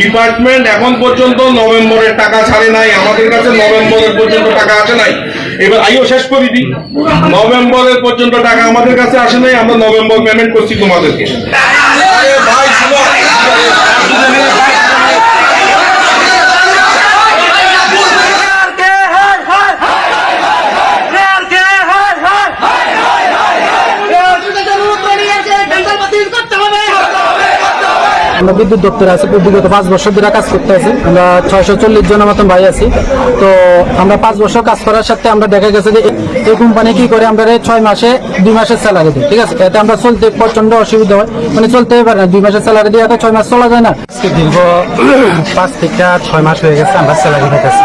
Department এখন পর্যন্ত নভেম্বরের টাকা ছাড়ে নাই, আমাদের কাছে নভেম্বরের পর্যন্ত টাকা আসে নাই। এবার আইও শেষ করে দিই। নভেম্বরের পর্যন্ত টাকা আমাদের কাছে আসে নাই, আমরা নভেম্বর পেমেন্ট করছি তোমাদেরকে। আমরা বিদ্যুৎ দপ্তরে আছি, বিগত পাঁচ বছর ধরে কাজ করতে আছি। আমরা ছয়শো চল্লিশ জনের মতন ভাই আছি। তো আমরা পাঁচ বছর কাজ করার সাথে আমরা দেখা গেছে যে এই কোম্পানি কি করে, আমরা ছয় মাসে দুই মাসের স্যালারি দিই, ঠিক আছে? এতে আমরা চলতে প্রচণ্ড অসুবিধা হয়। মানে চলতেই পারে না, দুই মাসের স্যালারি দিয়ে ছয় মাস চলা যায় না। দীর্ঘ পাঁচ থেকে ছয় মাস হয়ে গেছে আমরা স্যালারি পেতেছি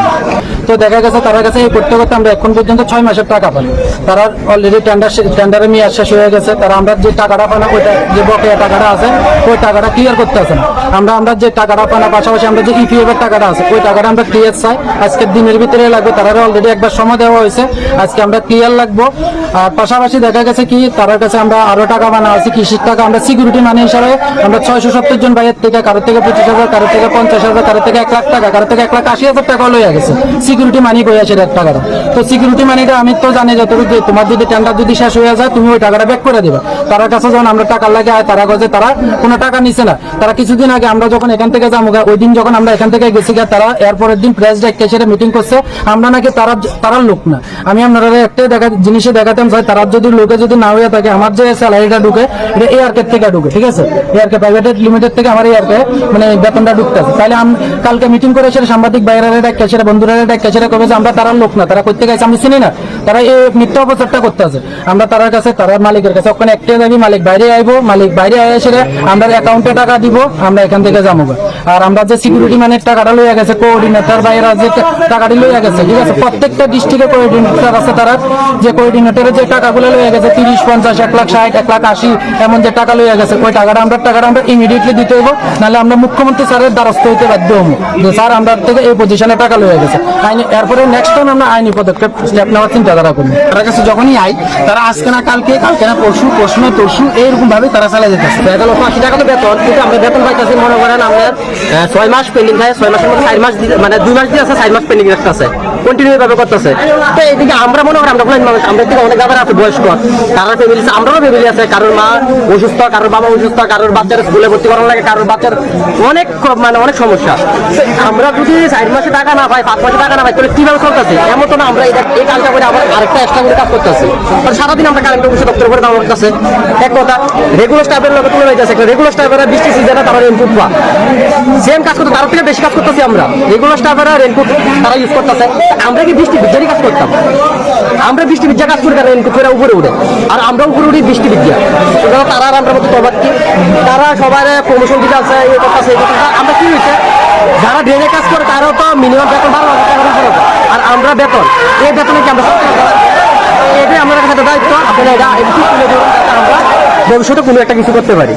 তো দেখা গেছে তার কাছে এই করতে করতে আমরা এখন পর্যন্ত ছয় মাসের টাকা পাই তারা অলরেডি টেন্ডার টেন্ডারে মেয়াদ শেষ হয়ে গেছে। তারা আমরা যে টাকাটা পাই না, ওইটা যে বকেয়া টাকাটা আছে, ওই টাকাটা ক্লিয়ার করতে আছে আমরা আমরা যে টাকাটা পানা পাশাপাশি আমরা যে ইপিএফ এর টাকাটা আছে, ওই টাকাটা আমরা ক্লিয়ার চাই। আজকের দিনের ভিতরে লাগবে, তারা অলরেডি একবার সময় দেওয়া হয়েছে। আজকে আমরা ক্লিয়ার লাগবো। আর পাশাপাশি দেখা গেছে কি, তার কাছে আমরা আরও টাকা বানা আছে, কৃষির টাকা। আমরা সিকিউরিটি মানি হিসাবে আমরা ছয়শো সত্তর জন বাইরের থেকে, কারোর থেকে পঁচিশ হাজার, কারোর থেকে পঞ্চাশ হাজার, কারোর থেকে এক লাখ টাকা, কারোর থেকে এক লাখ আশি হাজার টাকা লইয়া গেছে। সিকিউরিটি মানি কই আছে এক টাকাটা। তো সিকিউরিটি মানিটা আমি তো জানি যতটুকু যে তোমার যদি টেন্ডার যদি শেষ হয়ে যায়, তুমি ওই টাকাটা ব্যাক করে দিবা। তার কাছে যখন আমরা টাকা লাগে তারা কাছে তারা কোনো টাকা নিছে না। তারা কিছুদিন আগে আমরা যখন এখান থেকে যাব, ওই দিন যখন আমরা এখান থেকে গেছি তারা এরপরের দিন প্রেস সাথে মিটিং করছে, আমরা নাকি তারা, তারার লোক না। আমি আপনারা একটাই দেখা জিনিসে দেখাতাম চাই, তারা যদি লোকে যদি না হয়ে থাকে, আমার যে স্যালারিটা ঢুকে, এটা এয়ারকে থেকে ঢুকে, ঠিক আছে? এয়ারকে প্রাইভেট লিমিটেড থেকে আমার এয়ারকে মানে বেতনটা ঢুকতে আছে। তাহলে আম- কালকে মিটিং করে সেটা সাংবাদিক বাইরের ডাক্তার সেটা, বন্ধুরা ডাক্তার সেটা কবে যে আমরা তারার লোক না, তারা করতে গেছে, আমি চিনি না। তারা এই মিথ্যা অপচারটা করতে আছে। আমরা তার কাছে, তারার মালিকের কাছে, ওখানে একটাই দাবি, মালিক বাইরে আইবো, মালিক বাইরে আয় সেটা আমরা অ্যাকাউন্টে টাকা দিব আমরা এখান থেকে যাব আর আমরা যে সিকিউরিটি মানের টাকাটা লইয়া গেছে কোঅর্ডিনেটর বাইরে যে টাকাটি লইয়া গেছে, ঠিক আছে? প্রত্যেকটা ডিস্ট্রিক্টে কোঅর্ডিনেটর আছে তারা। যে কোঅর্ডিনেটরের যে টাকাগুলো লইয়া গেছে, তিরিশ, পঞ্চাশ, এক লাখ, ষাট, এক লাখ, আশি, এমন যে টাকা লইয়া গেছে, ওই টাকাটা আমরা টাকাটা আমরা ইমিডিয়েটলি দিতে হইব। নাহলে আমরা মুখ্যমন্ত্রী স্যারের দ্বারস্থ হইতে বাধ্য হব। যে স্যার, আমরা থেকে এই পজিশনে টাকা লইয়া গেছে। আইনি এরপরে নেক্সট টাইম আমরা আইনি পদক্ষেপ স্টেপ নেওয়ার চিন্তাধারা করব। তার কাছে যখনই আই তারা আজকে না কালকে কালকে না পরশু পরশু না তরশু, এইরকম ভাবে তারা চালিয়ে যেতেছে। এক লক্ষ আশি টাকা তো বেতন, কিন্তু আমরা বেতন পাইতেছি মনে করেন আপনার ছয় মাস পেন্ডিং থাকে, ছয় মাসের মধ্যে চার মাস মানে দুই মাস দিয়ে আছে, চার মাস পেন্ডিং রাখতেছে কন্টিনিউ ভাবে করতেছে। তো এইদিকে আমরা মনে করি আমরা আমরা থেকে অনেক ব্যাপার আছে, বয়স্ক। কারোর ফ্যামিলি আমরাও ফ্যামিলি আছে, কারোর মা অসুস্থ, কারোর বাবা অসুস্থ, কারোর বাচ্চার স্কুলে ভর্তি করানো লাগে, কারোর বাচ্চার অনেক মানে অনেক সমস্যা। আমরা যদি চার মাসে টাকা না পাই, পাঁচ মাসে টাকা না পাই, তাহলে কীভাবে চলতেছে? এমন তো না, আমরা এই কাজটা করে আবার আরেকটা এক্সট্রা কাজ করতেছি। সারাদিন আমরা কারেন্ট অফিসে দপ্তর করে আমার কাছে এক কথা রেগুলার স্টাফের লোক তুলে যাচ্ছে রেগুলার স্টাফেরা বৃষ্টি সিজনে তারা রেনকোট পা সেম কাজ করতে তার থেকে বেশি কাজ করতেছি আমরা। রেগুলার স্টাফেরা রেনকোট তারা ইউজ করতেছে। আমরা কি বৃষ্টি বিদ্যারই কাজ করতাম? আমরা বৃষ্টি বিদ্যা কাজ করি করে উপরে উঠে। আর আমরা উপরে উঠি বৃষ্টি বিদ্যা তারা আর আমরা মতো তবাদ কি? তারা সবাই প্রমোশন দিতে আছে এই করতেছে এই করতেছে আমরা কি হয়েছে? যারা ড্রেনে কাজ করে, তারাও তো মিনিমাম বেতন বারো হাজার পায়। আর আমরা বেতন, এই বেতনে কি আমরা কথা? এটাই আমাদের কাছে দায়িত্ব। আপনারা এটা আমরা ভবিষ্যতে কোনো একটা কিছু করতে পারি।